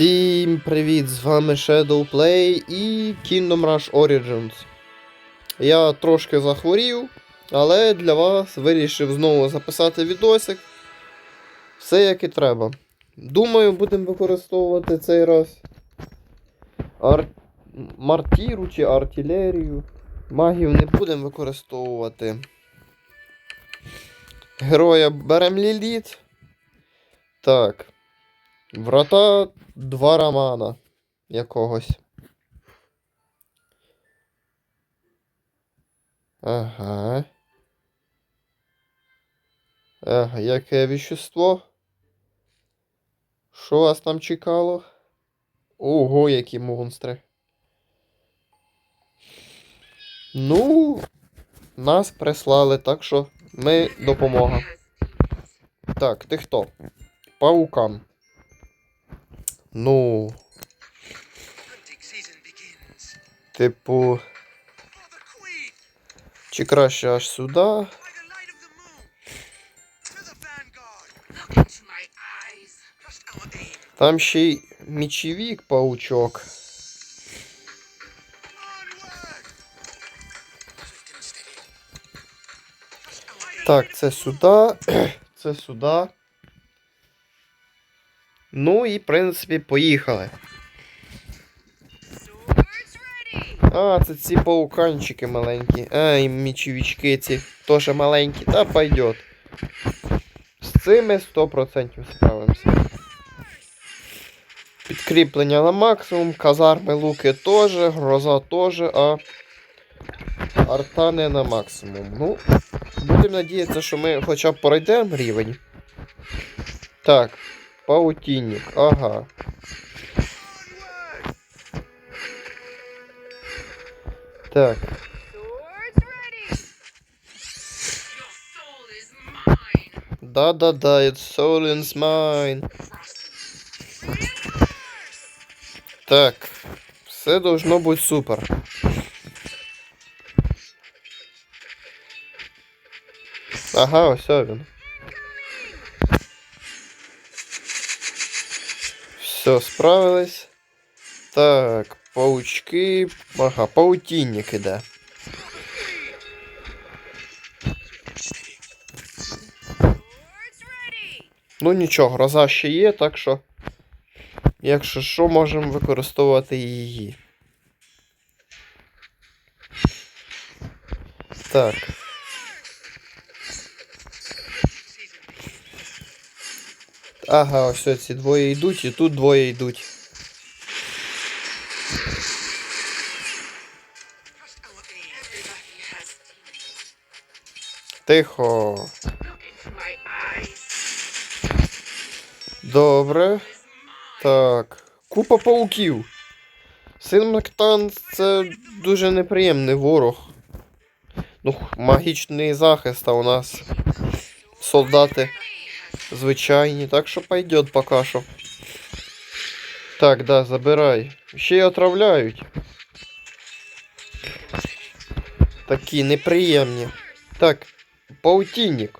Всім привіт! З вами Shadow Play і Kingdom Rush Origins. Я трошки захворів, але для вас вирішив знову записати відосик. Все як і треба. Думаю, будемо використовувати цей раз ар... мартіру чи артилерію. Магів не будемо використовувати. Героя беремо Ліліт. Так. Врата два романа якогось. Ага. Ага, яке віщество? Що вас там чекало? Ого, які монстри. Ну, нас прислали, так що ми допомога. Так, ти хто? Паукам. Ну, типу, Oh, чи краще аж сюди? Там ще й мічовік паучок. Так, це сюди, це сюди. Ну і, в принципі, поїхали. А, це ці пауканчики маленькі. А, і мічовічки ці теж маленькі. Та пойдет. З цими 100% справимося. Підкріплення на максимум, казарми луки теж, гроза теж, а арта не на максимум. Ну, будемо надіятися, що ми хоча б пройдемо рівень. Так, паутінник, ага. Так, ready. Your soul is mine. да-да-да, it's. Так, все должно бути супер. Ага, ось він. Все, справились. Так, паучки. Ага, паутінник іде. Ну нічого, гроза ще є, так що. Якщо що, можемо використовувати її. Так. Ага, ось ці двоє йдуть, і тут двоє йдуть. Тихо. Добре. Так. Купа пауків. Син Мактан це дуже неприємний ворог. Ну, магічний захист, а у нас солдати звичайні, так що пойдет поки що. Так, да, забирай. Ще й отравляють. Такі неприємні. Так, паутінник.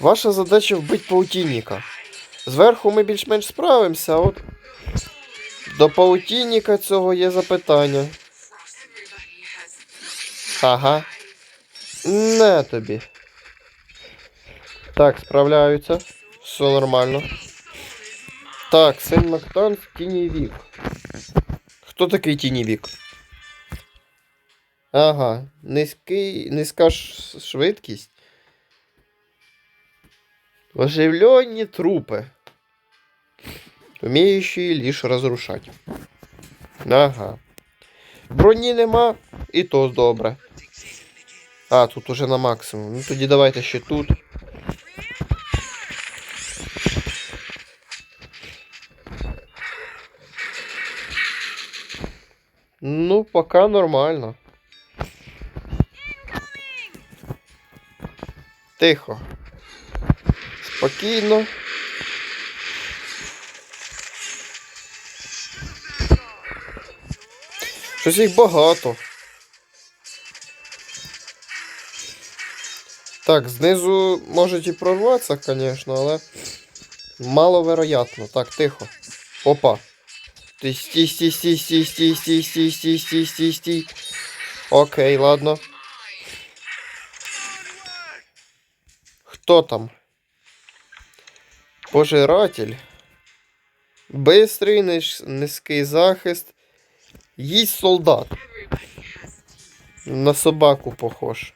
Ваша задача вбити паутінника. Зверху ми більш-менш справимося, а от до паутінника цього є запитання. Ага. Не тобі. Так, справляються. Все нормально. Так, син Мактан тінівік. Хто такий тінівік? Ага, низький, низька швидкість. Оживлені трупи. Вміючі лиш розрушати. Ага. Броні нема, і то добре. А, тут уже на максимум. Ну тоді давайте ще тут. Ну, пока нормально. Тихо. Спокійно. Щось їх багато. Так, знизу можуть і прорватися, звісно, але Маловероятно. Так, тихо. Опа. Ти стій, стій, стій, стій, стій, стій, стій, стій, стій, стій, стій. Окей, ладно. Хто там? Пожиратель. Бистрий, низький захист. Їсть солдат. На собаку похож.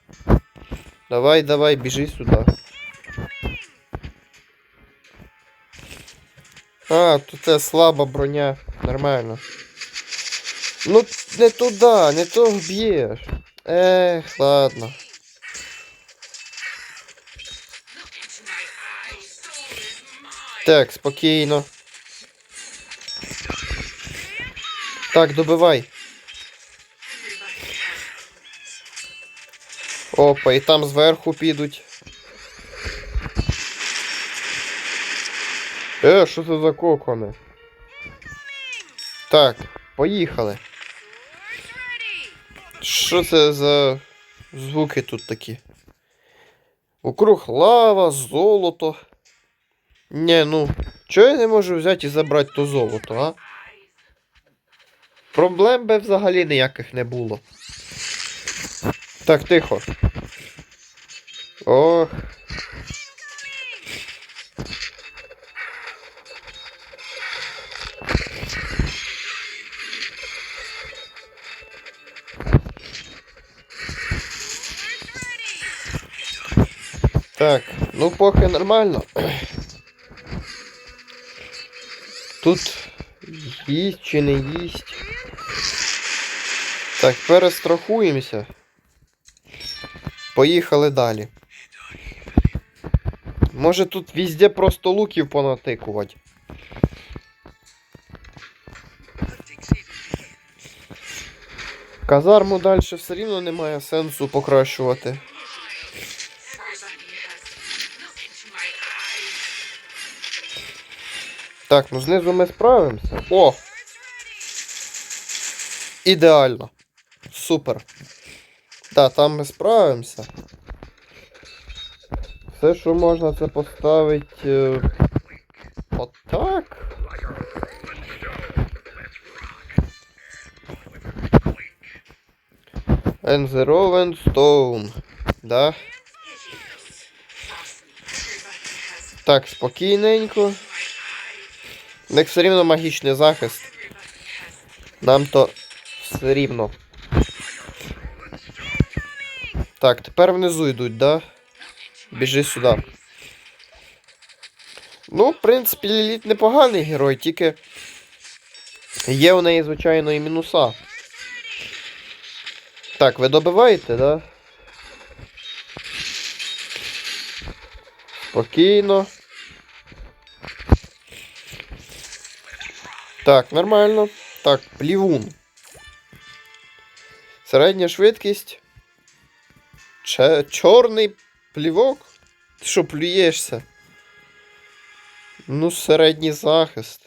Давай, давай, біжи сюди. А, тут це слаба броня. Нормально. Ну, не туди, не того б'єш. Ех, ладно. Так, спокійно. Так, добивай. Опа, і там зверху підуть. Е, що це за кокони? Так, поїхали. Що це за звуки тут такі? Округ лава, золото. Не, ну, чого я не можу взяти і забрати то золото, а? Проблем би взагалі ніяких не було. Так, тихо. Ох. Нормально. Тут їсть чи не їсть. Так, перестрахуємося. Поїхали далі. Може тут везде просто луків понатикувати. Казарму далі все рівно немає сенсу покращувати. Так, ну знизу ми справимося. О! Ідеально. Супер. Так, там ми справимося. Все, що можна, це поставити. Е... Отак. And the Rolling Stone. Да. Так, спокійненько. У них все рівно магічний захист. Нам то все рівно. Так, тепер внизу йдуть, да? Біжи сюди. Ну, в принципі, Ліліт непоганий герой, тільки є у неї, звичайно, і мінуса. Так, ви добиваєте, да? Спокійно. Так, нормально. Так, плівун. Середня швидкість. Че... Чорний плівок? Ти що, плюєшся? Ну, середній захист.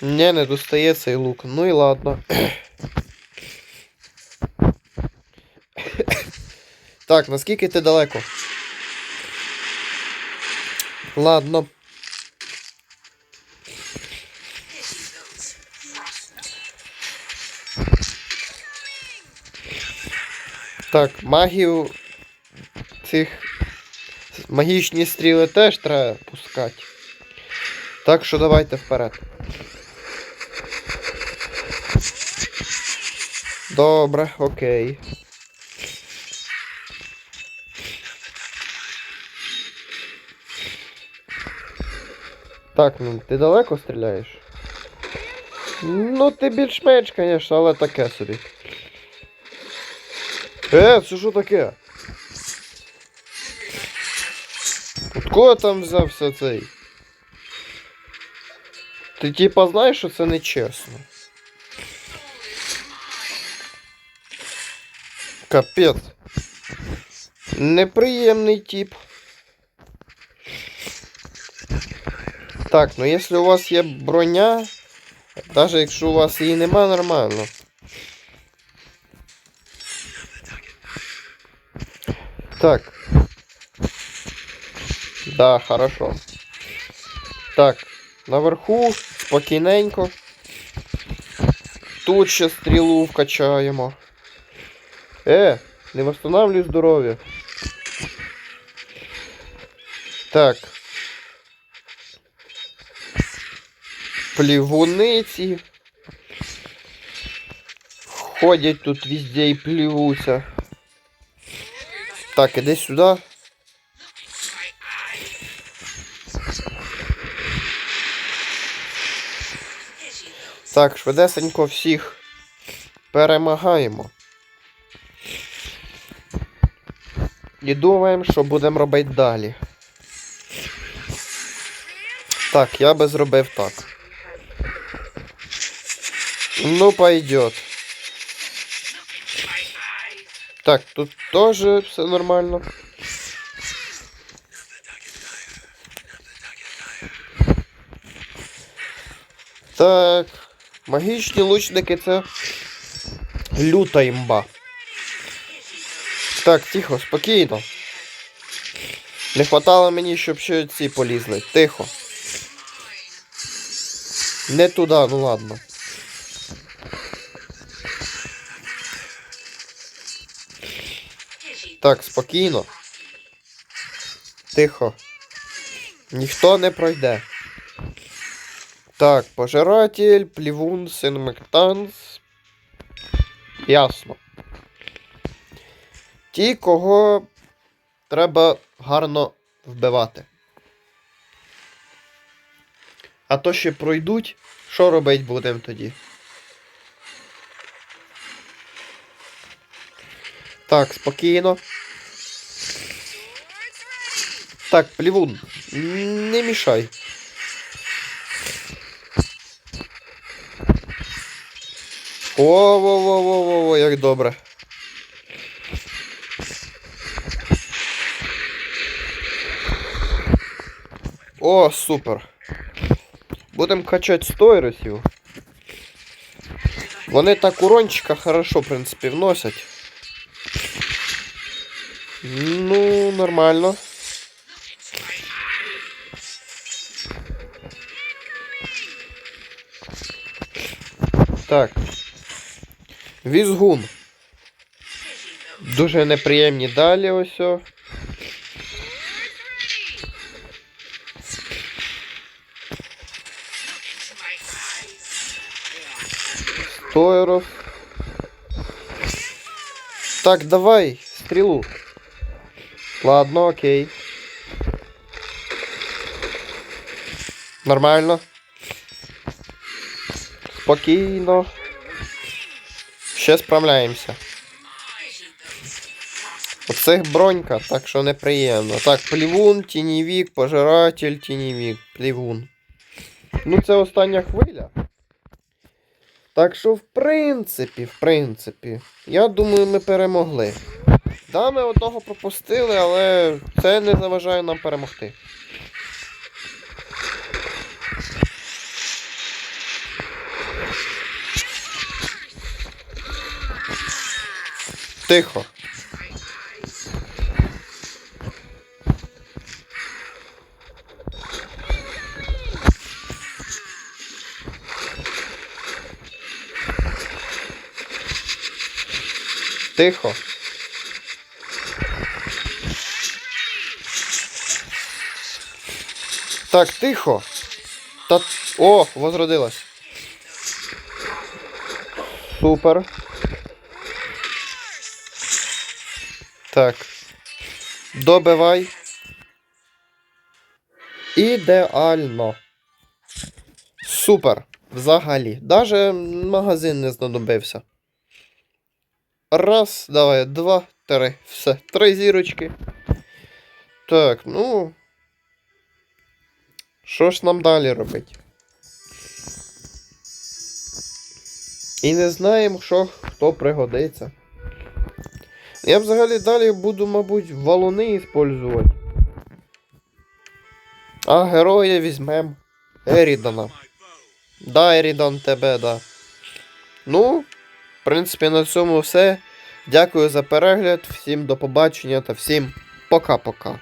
Не, не достає цей лук. Ну і ладно. так, наскільки ти далеко? Ладно. Так, магію цих магічні стріли теж треба пускати. Так що давайте вперед. Добре, окей. Так, ну ти далеко стріляєш? Ну, ти більш-менш, звісно, але таке собі. Е, це що таке? Откуда там взявся цей? Ти типа знаєш, що це нечесно? Капець. Неприємний тип. Так, ну якщо у вас є броня, навіть якщо у вас її нема, нормально. Так. Да, хорошо. Так, наверху спокійненько. Тут ще стрілу вкачаємо. Е, не восстанавливай здоров'я. Так. Плівуниці. Ходять тут везде і плівуться. Так, іди сюди. Так, швидесенько всіх перемагаємо. І думаємо, що будемо робити далі. Так, я би зробив так. Ну, пойдет. Так, тут теж все нормально. Так. Магічні лучники це люта імба. Так, тихо, спокійно. Не хватало мені, щоб ще ці полізли. Тихо. Не туди, ну ладно. Так, спокійно. Тихо. Ніхто не пройде. Так, пожиратель, плівун, син Мектанс. Ясно. Ті, кого треба гарно вбивати. А то ще пройдуть, що робить будемо тоді? Так, спокійно. Так, плівун, не мішай. О-во-во-во-во, як добре. О, супер. Будемо качати стойресів. Вони так урончика хорошо, в принципі, вносять. Ну, нормально. Так. Візгун. Дуже неприємні далі ось. о. my Так, давай, стрілу. Ладно, окей. Нормально. Спокійно. Ще справляємося. Оцих бронька, так що неприємно. Так, плівун, тінівік, пожиратель, тінівік, плівун. Ну, це остання хвиля. Так що, в принципі, в принципі, я думаю, ми перемогли. Да, ми одного пропустили, але це не заважає нам перемогти. Тихо. Тихо. Так, тихо. Та... О, возродилась. Супер. Так. Добивай. Ідеально. Супер. Взагалі. Даже магазин не знадобився. Раз, давай, два, три. Все. Три зірочки. Так, ну. Що ж нам далі робити? І не знаємо, що хто пригодиться. Я взагалі далі буду, мабуть, валуни использувати. А героя візьмем. Ерідана. Да, Ерідан тебе, да. Ну, в принципі, на цьому все. Дякую за перегляд, всім до побачення та всім пока-пока.